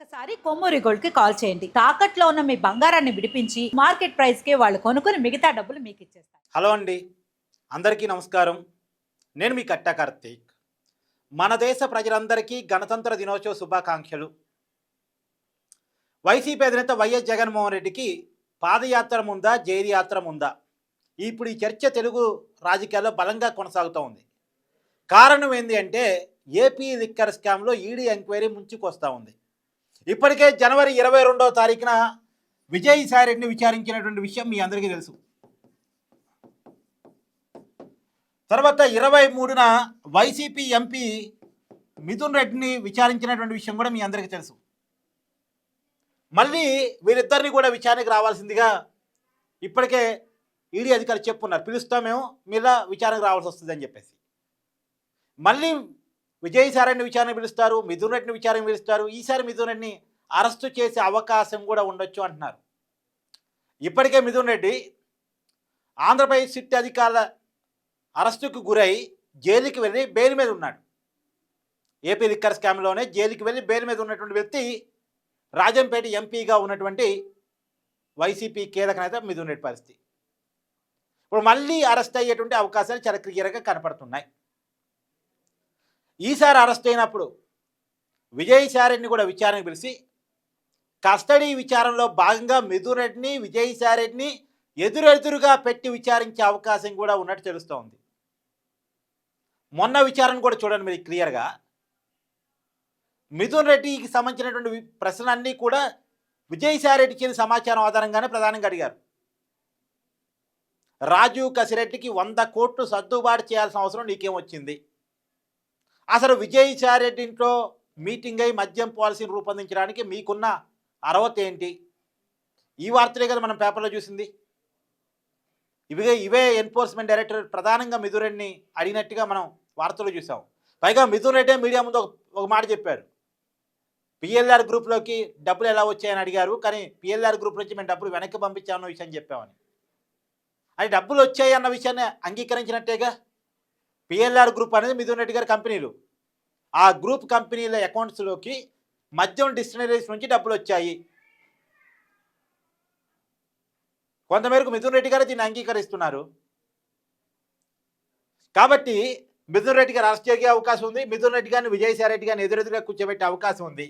ఒక్కసారి కొమ్మూరి గోల్డ్కి కాల్ చేయండి. తాకట్లో ఉన్న మీ బంగారాన్ని విడిపించి మార్కెట్ ప్రైస్కి వాళ్ళు కొనుక్కుని మిగతా డబ్బులు మీకు ఇచ్చేస్తారు. హలో అండి. అందరికీ నమస్కారం. నేను మీ కట్ట కార్తీక్. మన దేశ ప్రజలందరికీ గణతంత్ర దినోత్సవ శుభాకాంక్షలు. వైసీపీ అధినేత వైఎస్ జగన్మోహన్ రెడ్డికి పాదయాత్ర ముందా జైర్యాత్ర ఉందా ముందా? ఇప్పుడు ఈ చర్చ తెలుగు రాజకీయాల్లో బలంగా కొనసాగుతూ ఉంది. కారణం ఏంటి అంటే ఏపీ లిక్కర్ స్కామ్లో ఈడీ ఎంక్వైరీ ముంచుకొస్తూ ఉంది. ఇప్పటికే జనవరి ఇరవై రెండవ తారీఖున విజయసాయి రెడ్డిని విచారించినటువంటి విషయం మీ అందరికీ తెలుసు. తర్వాత ఇరవై మూడున వైసీపీ ఎంపీ మిథున్ రెడ్డిని విచారించినటువంటి విషయం కూడా మీ అందరికీ తెలుసు. మళ్ళీ వీరిద్దరిని కూడా విచారణకు రావాల్సిందిగా ఇప్పటికే ఈడీ అధికారులు చెప్పున్నారు. పిలుస్తామేమో మీద విచారణకు రావాల్సి వస్తుంది అని చెప్పేసి. మళ్ళీ విజయసాయిని విచారణ పిలుస్తారు మిథున్ రెడ్డిని విచారణ పిలుస్తారు. ఈసారి మిథున్ రెడ్డిని అరెస్టు చేసే అవకాశం కూడా ఉండొచ్చు అంటున్నారు. ఇప్పటికే మిథున్ రెడ్డి ఆంధ్రప్రదేశ్ సిట్ అధికారుల అరెస్టుకు గురై జైలుకి వెళ్ళి బెయిల్ మీద ఉన్నాడు. ఏపీ లిక్కర్ స్కామ్లోనే జైలుకి వెళ్ళి బెయిల్ మీద ఉన్నటువంటి వ్యక్తి రాజంపేట ఎంపీగా ఉన్నటువంటి వైసీపీ కీలక నేత మిథున్ రెడ్డి పరిస్థితి. ఇప్పుడు మళ్ళీ అరెస్ట్ అయ్యేటువంటి అవకాశాలు చాలా క్లియర్గా కనపడుతున్నాయి. ఈసారి అరెస్ట్ అయినప్పుడు విజయసాయిరెడ్డిని కూడా విచారణకు పిలిచి కస్టడీ విచారణలో భాగంగా మిథున్ రెడ్డిని విజయసాయిరెడ్డిని ఎదురెదురుగా పెట్టి విచారించే అవకాశం కూడా ఉన్నట్టు తెలుస్తోంది. మొన్న విచారణ కూడా చూడండి మీరు క్లియర్గా. మిథున్ రెడ్డికి సంబంధించినటువంటి ప్రశ్నలన్నీ కూడా విజయసాయిరెడ్డి ఇచ్చిన సమాచారం ఆధారంగానే ప్రధానంగా అడిగారు. రాజీవ్ కసిరెడ్డికి వంద కోట్లు సర్దుబాటు చేయాల్సిన అవసరం నీకేం వచ్చింది? అసలు విజయసాయిరెడ్డి ఇంట్లో మీటింగ్ అయి మద్యం పాలసీని రూపొందించడానికి మీకున్న అర్హత ఏంటి? ఈ వార్తలే కదా మనం పేపర్లో చూసింది. ఇవిగా ఇవే ఎన్ఫోర్స్మెంట్ డైరెక్టర్ ప్రధానంగా మిథున్ రెడ్డిని అడిగినట్టుగా మనం వార్తలు చూసాం. పైగా మిథున్ రెడ్డే మీడియా ముందు ఒక- ఒక మాట చెప్పారు. పిఎల్ఆర్ గ్రూప్లోకి డబ్బులు ఎలా వచ్చాయని అడిగారు. కానీ పిఎల్ఆర్ గ్రూప్ నుంచి మేము డబ్బులు వెనక్కి పంపించామన్న విషయం చెప్పామని. అది డబ్బులు వచ్చాయి అన్న విషయాన్ని అంగీకరించినట్టేగా? పిఎల్ఆర్ గ్రూప్ అనేది మిథున్ రెడ్డి గారి కంపెనీలు. ఆ గ్రూప్ కంపెనీల అకౌంట్స్లోకి మద్యం డిస్టినరీస్ నుంచి డబ్బులు వచ్చాయి. కొంతమేరకు మిథున్ రెడ్డి గారు దీన్ని అంగీకరిస్తున్నారు. కాబట్టి మిథున్ రెడ్డి గారు అరెస్ట్ చేసే అవకాశం ఉంది. మిథున్ రెడ్డి గారిని విజయసాయిరెడ్డి గారిని ఎదురెదురుగా కూర్చోబెట్టే అవకాశం ఉంది.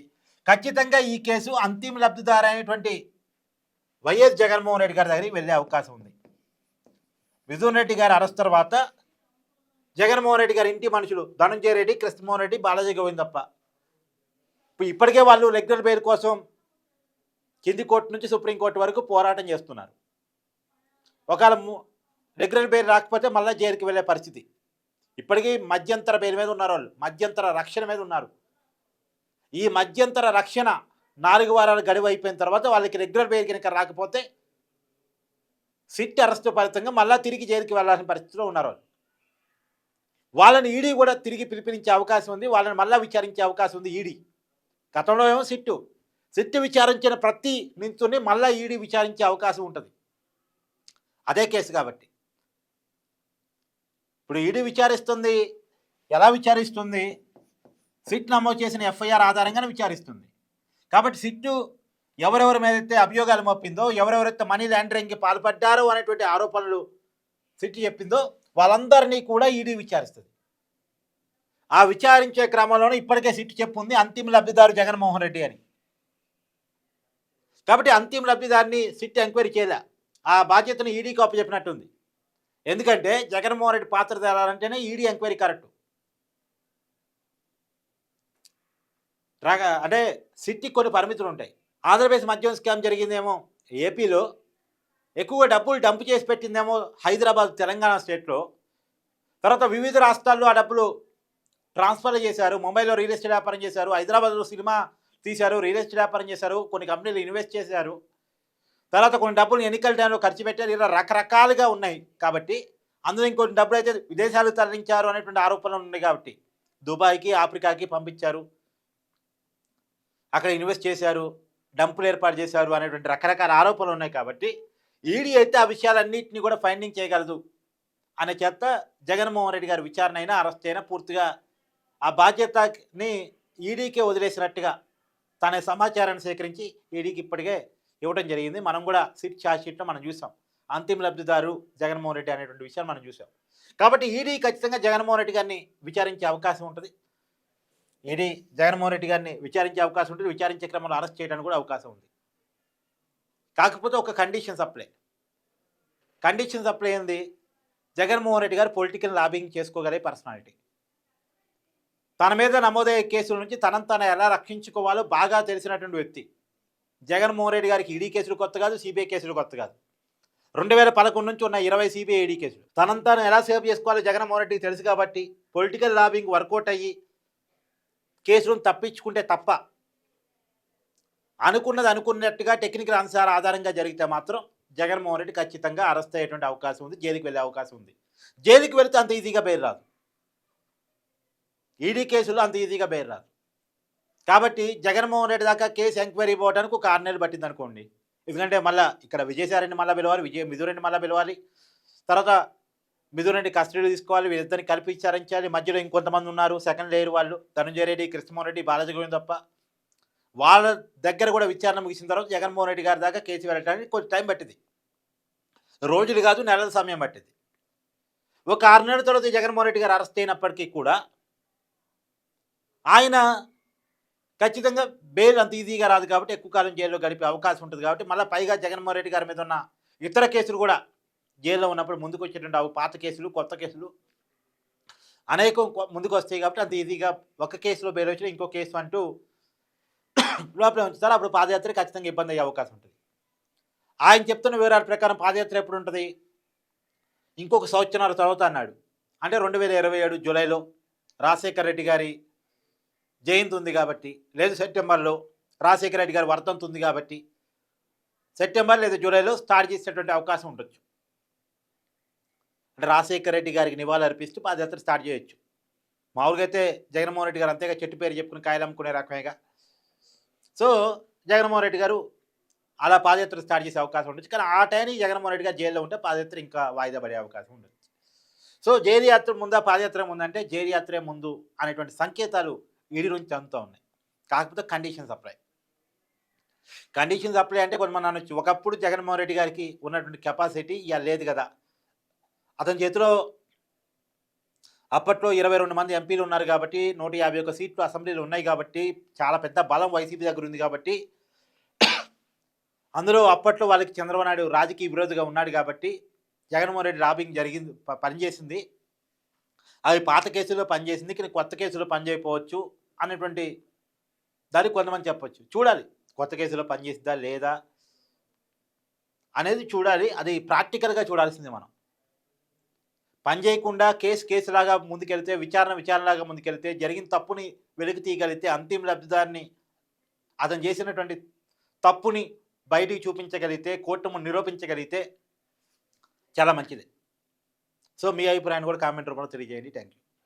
ఖచ్చితంగా ఈ కేసు అంతిమ లబ్ధిదారు అయినటువంటి వైఎస్ జగన్మోహన్ రెడ్డి గారి దగ్గరికి వెళ్ళే అవకాశం ఉంది. మిథున్ రెడ్డి గారి అరెస్ట్ తర్వాత జగన్మోహన్ రెడ్డి గారి ఇంటి మనుషులు ధనంజయ రెడ్డి కృష్ణమోహన్ రెడ్డి బాలాజీ గోవిందప్ప తప్ప. ఇప్పుడు ఇప్పటికే వాళ్ళు రెగ్యులర్ పేరు కోసం కింది కోర్టు నుంచి సుప్రీంకోర్టు వరకు పోరాటం చేస్తున్నారు. ఒకవేళ లెగ్నల్ రెగ్యులర్ రాకపోతే మళ్ళీ జైలుకి వెళ్ళే పరిస్థితి. ఇప్పటికీ మధ్యంతర పేరు మీద ఉన్నారు వాళ్ళు. మధ్యంతర రక్షణ మీద ఉన్నారు. ఈ మధ్యంతర రక్షణ నాలుగు వారాలు గడువు అయిపోయిన తర్వాత వాళ్ళకి రెగ్యులర్ పేరు కనుక రాకపోతే సిట్ అరెస్ట్ ఫలితంగా మళ్ళీ తిరిగి జైలుకి వెళ్ళాల్సిన పరిస్థితిలో ఉన్నారు వాళ్ళు. వాళ్ళని ఈడీ కూడా తిరిగి పిలిపించే అవకాశం ఉంది వాళ్ళని మళ్ళీ విచారించే అవకాశం ఉంది ఈడీ. గతంలో ఏమో సిట్టు. సిట్టు విచారించిన ప్రతి నింతుని మళ్ళీ ఈడీ విచారించే అవకాశం ఉంటుంది. అదే కేసు కాబట్టి. ఇప్పుడు ఈడీ విచారిస్తుంది ఎలా విచారిస్తుంది? సిట్ నమోదు చేసిన ఎఫ్ఐఆర్ ఆధారంగానే విచారిస్తుంది. కాబట్టి సిట్టు ఎవరెవరి మీదైతే అభియోగాలు మోపిందో ఎవరెవరైతే మనీ లాండరింగ్కి పాల్పడ్డారో అనేటువంటి ఆరోపణలు సిట్ చెప్పిందో వాళ్ళందరినీ కూడా ఈడీ విచారిస్తుంది. ఆ విచారించే క్రమంలోనే ఇప్పటికే సిట్ చెప్పుంది అంతిమ లబ్ధిదారు జగన్మోహన్ రెడ్డి అని. కాబట్టి అంతిమ లబ్ధిదారిని సిట్ ఎంక్వైరీ చేయలే. ఆ బాధ్యతను ఈడీకి అప్పచెప్పినట్టుంది. ఎందుకంటే జగన్మోహన్ రెడ్డి పాత్ర తేలాలంటేనే ఈడీ ఎంక్వైరీ కరెక్ట్. రాగా అంటే సిట్కి కొన్ని పరిమితులు ఉంటాయి ఆంధ్రప్రదేశ్ మద్యం స్కామ్ జరిగిందేమో ఏపీలో ఎక్కువగా డబ్బులు డంప్ చేసి పెట్టిందేమో హైదరాబాద్ తెలంగాణ స్టేట్లో తర్వాత వివిధ రాష్ట్రాల్లో ఆ డబ్బులు ట్రాన్స్ఫర్ చేశారు. ముంబైలో రియల్ ఎస్టేట్ వ్యాపారం చేశారు. హైదరాబాద్లో సినిమా తీశారు. రియల్ ఎస్టేట్ వ్యాపారం చేశారు. కొన్ని కంపెనీలు ఇన్వెస్ట్ చేశారు. తర్వాత కొన్ని డబ్బులు ఎన్నికల టైంలో ఖర్చు పెట్టారు. ఇలా రకరకాలుగా ఉన్నాయి కాబట్టి అందులో ఇంకొన్ని డబ్బులు అయితే విదేశాలకు తరలించారు అనేటువంటి ఆరోపణలు ఉన్నాయి కాబట్టి దుబాయ్కి ఆఫ్రికాకి పంపించారు. అక్కడ ఇన్వెస్ట్ చేశారు. డంపులు ఏర్పాటు చేశారు అనేటువంటి రకరకాల ఆరోపణలు ఉన్నాయి కాబట్టి ఈడీ అయితే ఆ విషయాలన్నింటినీ కూడా ఫైండింగ్ చేయగలదు అనే చేత జగన్మోహన్ రెడ్డి గారి విచారణ అయినా అరెస్ట్ అయినా పూర్తిగా ఆ బాధ్యతని ఈడీకే వదిలేసినట్టుగా తన సమాచారాన్ని సేకరించి ఈడీకి ఇప్పటికే ఇవ్వడం జరిగింది. మనం కూడా సిట్ ఛార్జ్షీట్లో మనం చూసాం. అంతిమ లబ్ధిదారు జగన్మోహన్ రెడ్డి అనేటువంటి విషయాన్ని మనం చూసాం. కాబట్టి ఈడీ ఖచ్చితంగా జగన్మోహన్ రెడ్డి గారిని విచారించే అవకాశం ఉంటుంది. ఈడీ జగన్మోహన్ రెడ్డి గారిని విచారించే అవకాశం ఉంటుంది. విచారించే క్రమంలో అరెస్ట్ చేయడానికి కూడా అవకాశం ఉంది. కాకపోతే ఒక కండిషన్ సప్లై కండిషన్ సప్లై ఏంది? జగన్మోహన్ రెడ్డి గారు పొలిటికల్ లాబింగ్ చేసుకోగలిగే పర్సనాలిటీ తన మీద నమోదయ్యే కేసుల నుంచి తనను తను ఎలా రక్షించుకోవాలో బాగా తెలిసినటువంటి వ్యక్తి. జగన్మోహన్ రెడ్డి గారికి ఈడీ కేసులు కొత్త కాదు సిబిఐ కేసులు కొత్త కాదు. రెండు వేల పదకొండు నుంచి ఉన్న ఇరవై సిబిఐ ఈడీ కేసులు. తనను తాను ఎలా సేవ్ చేసుకోవాలో జగన్మోహన్ రెడ్డికి తెలుసు కాబట్టి పొలిటికల్ లాబింగ్ వర్కౌట్ అయ్యి కేసులను తప్పించుకుంటే తప్ప అనుకున్నది అనుకున్నట్టుగా టెక్నికల్ అంశాల ఆధారంగా జరిగితే మాత్రం జగన్మోహన్ రెడ్డి ఖచ్చితంగా అరెస్ట్ అయ్యేటువంటి అవకాశం ఉంది జైలుకి వెళ్ళే అవకాశం ఉంది. జైలుకి వెళితే అంత ఈజీగా బెయిల్ రాదు. ఈడీ కేసులో అంత ఈజీగా బెయిల్ రాదు. కాబట్టి జగన్మోహన్ రెడ్డి దాకా కేసు ఎంక్వైరీ పోవడానికి ఒక ఆరు నెలలు పట్టింది అనుకోండి. ఎందుకంటే మళ్ళీ ఇక్కడ విజయసాయిరెడ్డి మళ్ళీ పిలవాలి విజయ మిధురెడ్డి మళ్ళీ పిలవాలి. తర్వాత మిథురెడ్డి కస్టడీ తీసుకోవాలి వీళ్ళిద్దరిని కల్పించారించాలి మధ్యలో ఇంకొంతమంది ఉన్నారు సెకండ్ లేయర్ వాళ్ళు. ధనుంజయ రెడ్డి కృష్ణమోహన్ రెడ్డి బాలాజీ గోవింద్ తప్ప వాళ్ళ దగ్గర కూడా విచారణ ముగిసిన తర్వాత జగన్మోహన్ రెడ్డి గారి దాకా కేసు వెళ్ళడానికి కొంచెం టైం పట్టింది. రోజులు కాదు నెలల సమయం పట్టింది. ఒక ఆరు నెలల తర్వాత జగన్మోహన్ రెడ్డి గారు అరెస్ట్ అయినప్పటికీ కూడా ఆయన ఖచ్చితంగా బెయిల్ అంత ఈజీగా రాదు కాబట్టి ఎక్కువ కాలం జైల్లో గడిపే అవకాశం ఉంటుంది కాబట్టి మళ్ళీ పైగా జగన్మోహన్ రెడ్డి గారి మీద ఉన్న ఇతర కేసులు కూడా జైల్లో ఉన్నప్పుడు ముందుకు వచ్చేటువంటి అవి పాత కేసులు కొత్త కేసులు అనేకం ముందుకు వస్తాయి కాబట్టి అంత ఈజీగా ఒక కేసులో బెయిల్ వచ్చినా ఇంకో కేసు అంటూ లోపల ఉంచుతారు అప్పుడు పాదయాత్ర ఖచ్చితంగా ఇబ్బంది అయ్యే అవకాశం ఉంటుంది. ఆయన చెప్తున్న వివరాల ప్రకారం పాదయాత్ర ఎప్పుడు ఉంటుంది? ఇంకొక సంవత్సరాల తర్వాత అన్నాడు. అంటే రెండు వేల ఇరవై ఏడు జూలైలో రాజశేఖర రెడ్డి గారి జయంతి ఉంది కాబట్టి లేదు సెప్టెంబర్లో రాజశేఖర రెడ్డి గారి వర్ధంతి ఉంది కాబట్టి సెప్టెంబర్ లేదా జూలైలో స్టార్ట్ చేసేటువంటి అవకాశం ఉండొచ్చు. అంటే రాజశేఖర రెడ్డి గారికి నివాళులు అర్పిస్తూ పాదయాత్ర స్టార్ట్ చేయొచ్చు. మామూలుగా అయితే జగన్మోహన్ రెడ్డి గారు అంతేగా చెట్టు పేరు చెప్పుకుని కాయలు అమ్ముకునే రకమేగా. సో జగన్మోహన్ రెడ్డి గారు అలా పాదయాత్ర స్టార్ట్ చేసే అవకాశం ఉండొచ్చు. కానీ ఆ టైంకి జగన్మోహన్ రెడ్డి గారు జైల్లో ఉంటే పాదయాత్ర ఇంకా వాయిదా పడే అవకాశం ఉండొచ్చు. సో జైలు యాత్ర ముందా పాదయాత్ర ముందంటే జైలు యాత్రే ముందు అనేటువంటి సంకేతాలు ఈడి నుంచి అందుతూ ఉన్నాయి. కాకపోతే కండిషన్ సప్లై కండిషన్ సప్లై అంటే కొంతమంది అనొచ్చు. ఒకప్పుడు జగన్మోహన్ రెడ్డి గారికి ఉన్నటువంటి కెపాసిటీ ఇక లేదు కదా. అతని చేతిలో అప్పట్లో ఇరవై రెండు మంది ఎంపీలు ఉన్నారు కాబట్టి నూట యాభై ఒక్క సీట్లు అసెంబ్లీలు ఉన్నాయి కాబట్టి చాలా పెద్ద బలం వైసీపీ దగ్గర ఉంది కాబట్టి అందులో అప్పట్లో వాళ్ళకి చంద్రబాబు నాయుడు రాజకీయ విరోధిగా ఉన్నాడు కాబట్టి జగన్మోహన్ రెడ్డి లాబింగ్ జరిగింది పనిచేసింది. అవి పాత కేసులో పనిచేసింది కానీ కొత్త కేసులో పనిచేయకపోవచ్చు అనేటువంటి దానికి కొంతమంది చెప్పొచ్చు. చూడాలి కొత్త కేసులో పనిచేస్తుందా లేదా అనేది చూడాలి. అది ప్రాక్టికల్గా చూడాల్సింది మనం. పని చేయకుండా కేసు కేసులాగా ముందుకెళ్తే విచారణ విచారణలాగా ముందుకెళ్తే జరిగిన తప్పుని వెలికి తీయగలిగితే అంతిమ లబ్ధిదారిని అతను చేసినటువంటి తప్పుని బయటికి చూపించగలిగితే కోర్టును నిరూపించగలిగితే చాలా మంచిది. సో మీ అభిప్రాయాన్ని కూడా కామెంట్ రూపంలో తెలియజేయండి. Thank you